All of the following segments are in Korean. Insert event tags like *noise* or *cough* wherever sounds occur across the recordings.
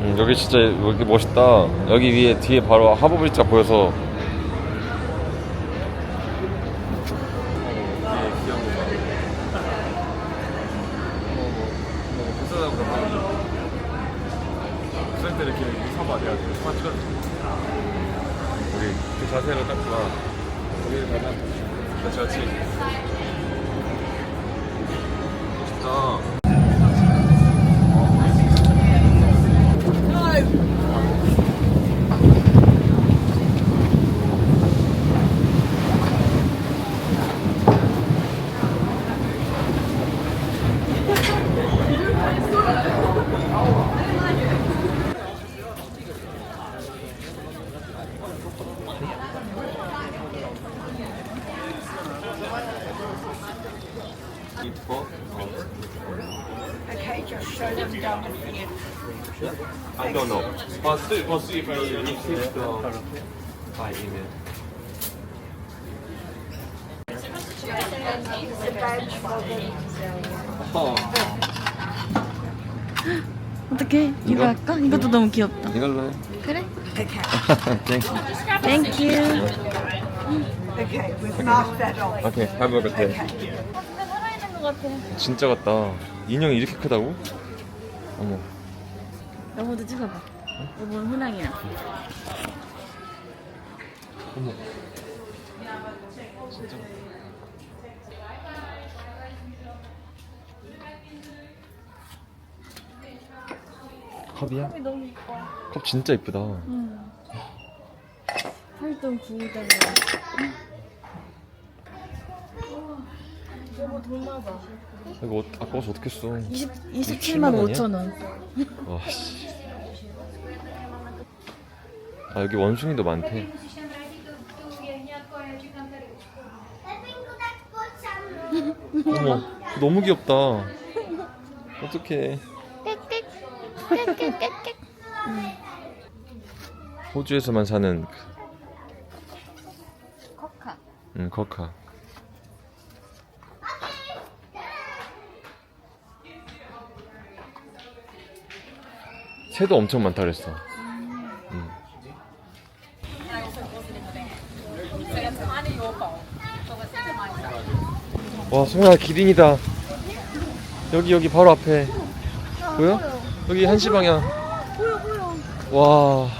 음, 여기 진짜 여기 멋있다. 여기 위에 뒤에 바로 하버브리지가 보여서. 그 자세로 딱 좋아 여기 가면 그렇지 그렇지 멋있다 I don't know. But still, but see if I receive the by email. 어. 어떻게? 이거? 할까? 이것도 너무 귀엽다. 이걸로 해. 그래? Okay. Thank you. 땡큐. Okay, we've marked that off. 오케이, have a good day. 진짜 같다. 인형이 이렇게 크다고? 어머. 여보도 찍어봐. 여보는 훈항이야. 어머. 컵이야? 너무 이뻐. 컵 진짜 이쁘다. 응. 활동 구우다가. 여보 돈 나봐. 이거 어, 아까워서 어떻게 써? 20, 27만 27만 5천 원. 와 씨. 아 여기 원숭이도 많대. 어머, 너무 귀엽다. 어떡해. 호주에서만 사는 그, 커카. 응, 거카. 새도 엄청 많다 그랬어. 응. 와, 송아 기린이다. 여기 여기 바로 앞에. 보여? 여기 한시 방향. 보여 보여. 와.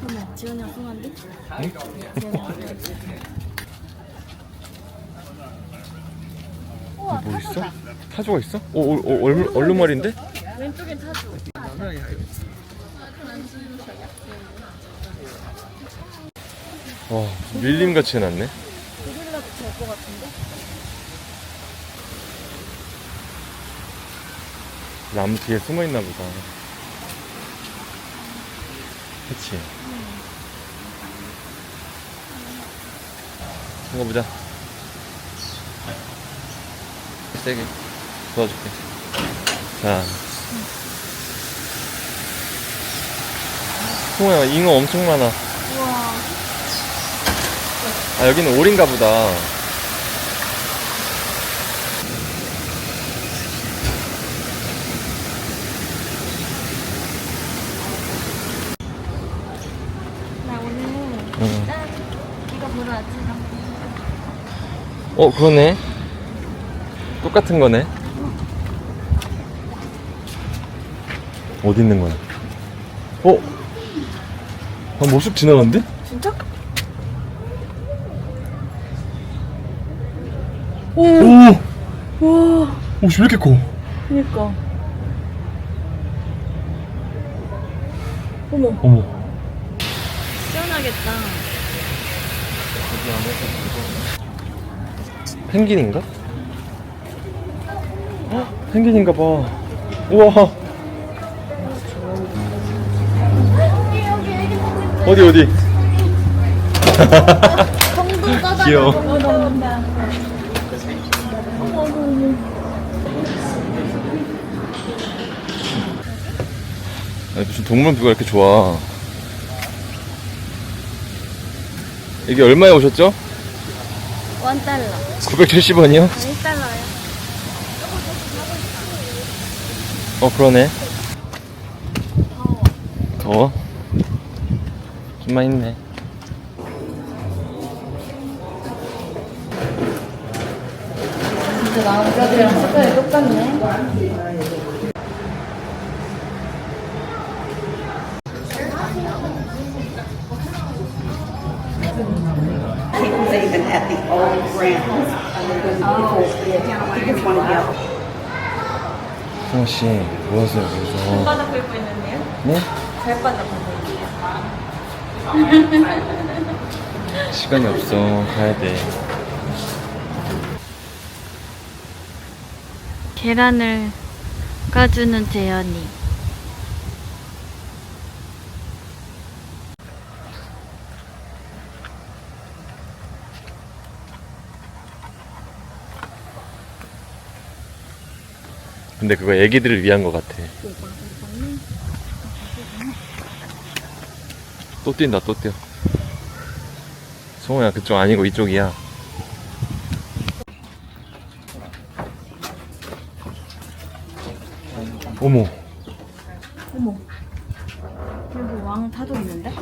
어머 지원이랑 송한데? 뭐 있어? 타조가 있어? 오, 오, 오 얼, 얼룩말인데? 왼쪽엔 타조. 와, 밀림 같이 해놨네. 고릴라도 될것 같은데? 나무 뒤에 숨어 있나 보다. 그치? 이거 보자. 세게 도와줄게. 자. 송아야, 잉어 엄청 많아. 아, 여기는 올인가 보다. 나 오늘 응. 짠. 이거 보러 왔지? 어, 그러네. 똑같은 거네. 어디 있는 거야? 어? 아, 모습 지나갔는데? 진짜? 오! 우와. 옷이 왜 이렇게 커? 그니까. 어머. 어머. 시원하겠다. 펭귄인가? 헉, 펭귄인가 봐. 우와. 어디 어디? *laughs* *laughs* 귀여워. 어, 나온다. 아니, 무슨 동물원뷰가 이렇게 좋아? 이게 얼마에 오셨죠? 원 달러. 970원이요? 1달러요. 어 그러네. 더워. 좀만 있네. 진짜 남자들이랑 색깔이 똑같네. At the grounds. Oh, I think it's one of yellow. 승아 씨, 뭐 하세요, 여기서? 바닥 긁고 있는데요? 네? 발바닥 긁고 있는데요? 시간이 없어. 가야 돼. 계란을 까주는 재현이. 근데 그거 애기들을 위한 것 같아. 또 뛴다, 또 뛰어. 성호야, 그쪽 아니고 이쪽이야. 어머, 어머. 여기 왕 타도 있는데?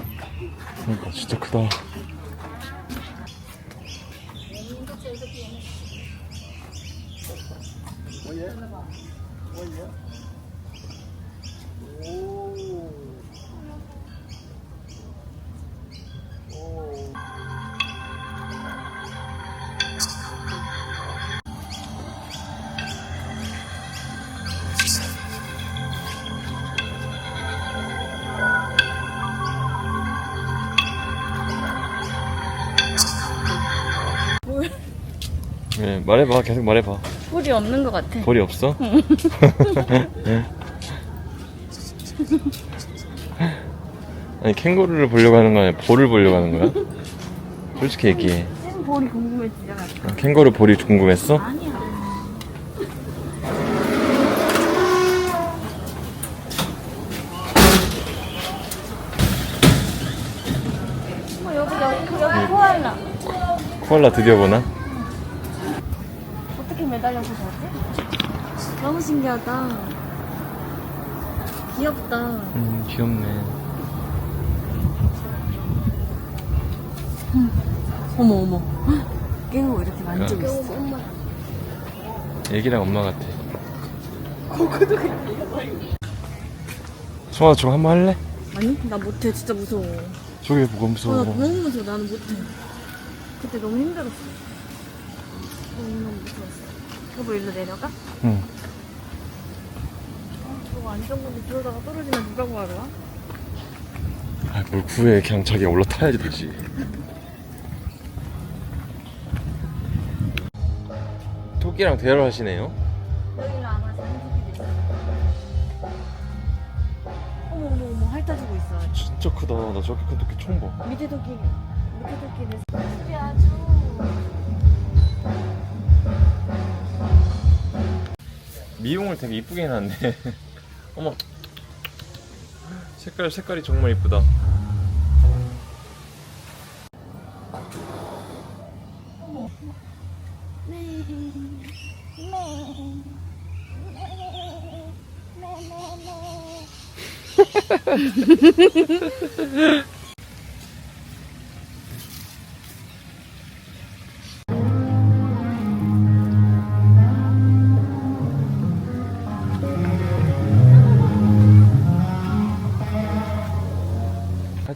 그러니까 진짜 크다. 네, 말해봐, 계속 말해봐. 뿔이 없는 것 같아. 볼이 없어? *laughs* 아니 캥거루를 보려고 하는 거 아니야? 볼을 보려고 하는 거야? 솔직히 얘기해. 생 볼이 궁금해지잖아. 아, 캥거루 볼이 궁금했어? 아니야. 어, 여기, 여기, 여기 코알라. 코알라 드디어 보나? 어떻게 매달려서 자지? 너무 신기하다. 귀엽다. 음 귀엽네. 어머, 어머. 깨고 이렇게 만지고 있어. 애기랑 엄마 같아. 성아 저거 한번 할래? 아니, 나 못해. 진짜 무서워. 저게 뭐가 아, 나 무서워? 너무 무서워. 나는 못해. 그때 너무 힘들었어. 너무너무 무서웠어. 여보, 일로 내려가? 응. 안전문에 들어다가 떨어지면 누가 구하러 와? 아뭘 구해? 그냥 자기가 올라타야지 되지. 토끼랑 대화를 하시네요. 여기로 안 와서 한국이 됐어. 어머, 어머, 어머, 핥아주고 있어. 진짜 크다. 나 저렇게 큰 토끼 처음 봐. 밑에 토끼, 밑에 토끼는 우리 아주. 미용을 되게 이쁘게 해놨네. *laughs* 어머. 색깔 색깔이 정말 이쁘다.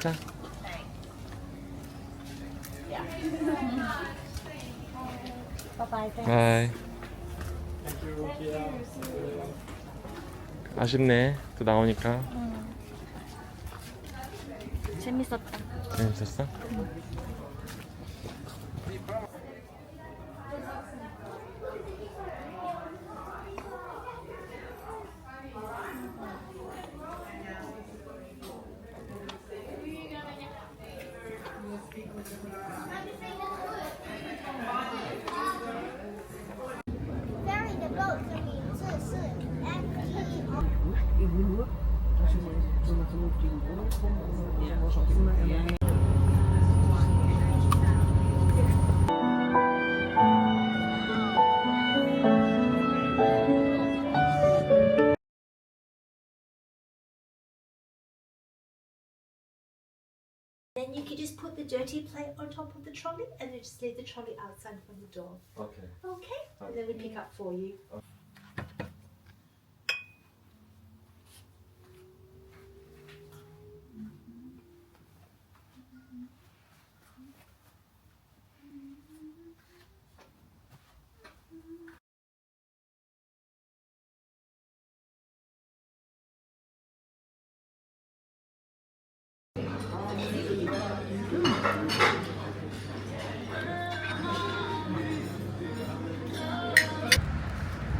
가자. 바이. 아쉽네. 또 나오니까. 재밌었다. 재밌었어? Ik bedoel, als je maar gelooft in de komt. dan was dat. Then you could just put the dirty plate on top of the trolley and then just leave the trolley outside from the door. Okay. Okay? okay. And then we pick up for you. Okay.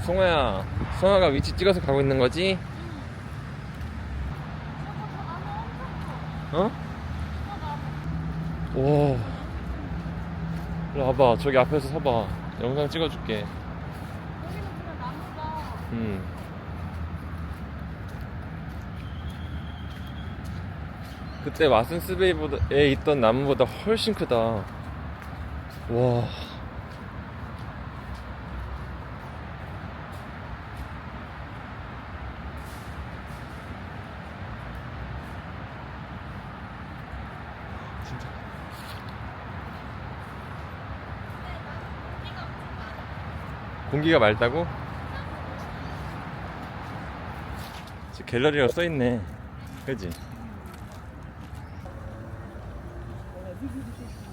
송아야, 송아가 위치 찍어서 가고 있는 거지? 어? 와. 일로 와봐. 저기 앞에서 서봐. 영상 찍어줄게. 음. 그때 마슨스베이에 있던 나무보다 훨씬 크다. 와. 진짜. 공기가 맑다고? 저 갤러리라고 써있네. 그지? visibilité. *laughs*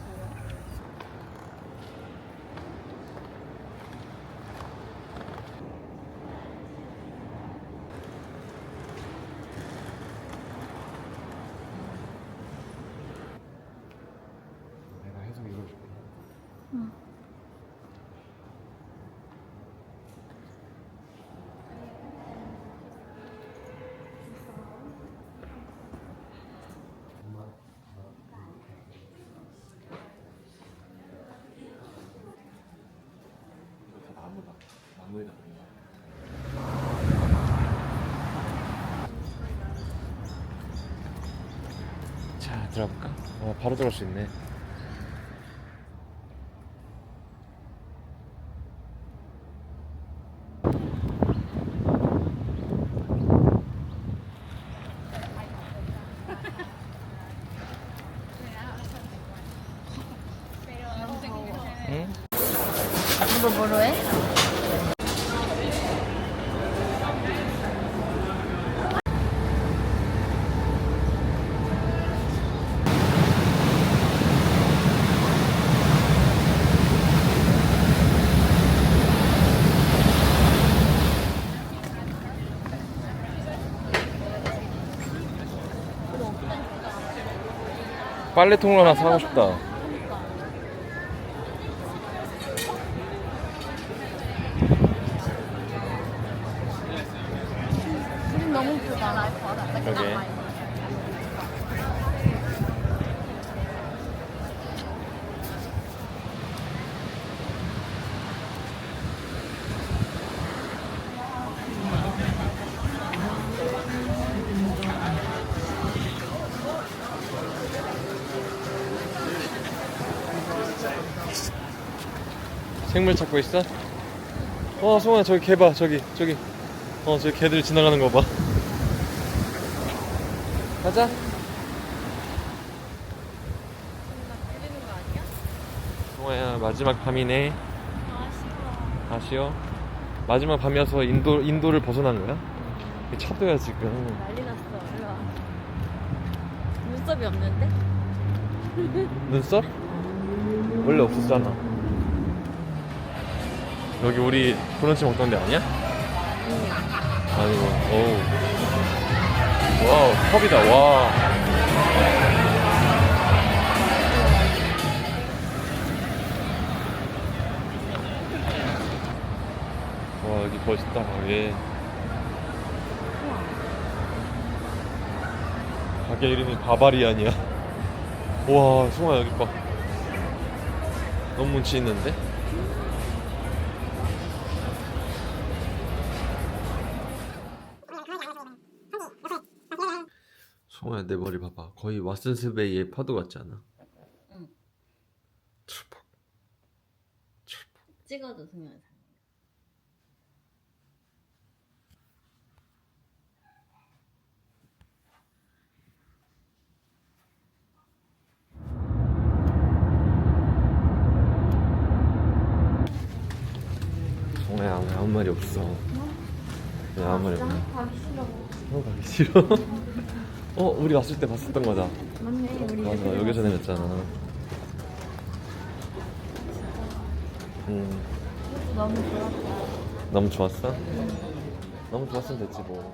나무에다. 자, 들어볼까? 어, 바로 들어갈 수 있네. 응? 이거 뭐로 해? 빨래통을 하나 사고 싶다. 생물 찾고 있어? 어, 송아 저기 개 봐, 저기, 저기. 어, 저기 개들 지나가는 거 봐. 가자. 송아야 마지막 밤이네. 아쉬워. 마지막 밤이어서 인도 인도를 벗어난 거야? 차도야 지금. 난리 났어. 일로 와. 눈썹이 없는데? 눈썹? 원래 없었잖아. 여기 우리 브런치 먹던 데 아니야? 아니고, 어우. 와우, 컵이다, 와. 와, 여기 멋있다, 가게. 가게 이름이 바바리안이야. *laughs* 와, 송아 여기 봐. 너무 운치 있는데? 정우야 내 머리 봐봐 거의 왓슨스 베이의 파도 같지 않아? 응. 출박 찍어도 동영상. 정우야 왜 아무 말이 없어 왜 아무 말이 없어 가기 싫어. 어 가기 싫어 어 우리 왔을 때 봤었던 거다 맞네. 우리 맞아 여기서 내렸잖아 음 너무 좋았다. 너무 좋았어? 너무 좋았으면 됐지 뭐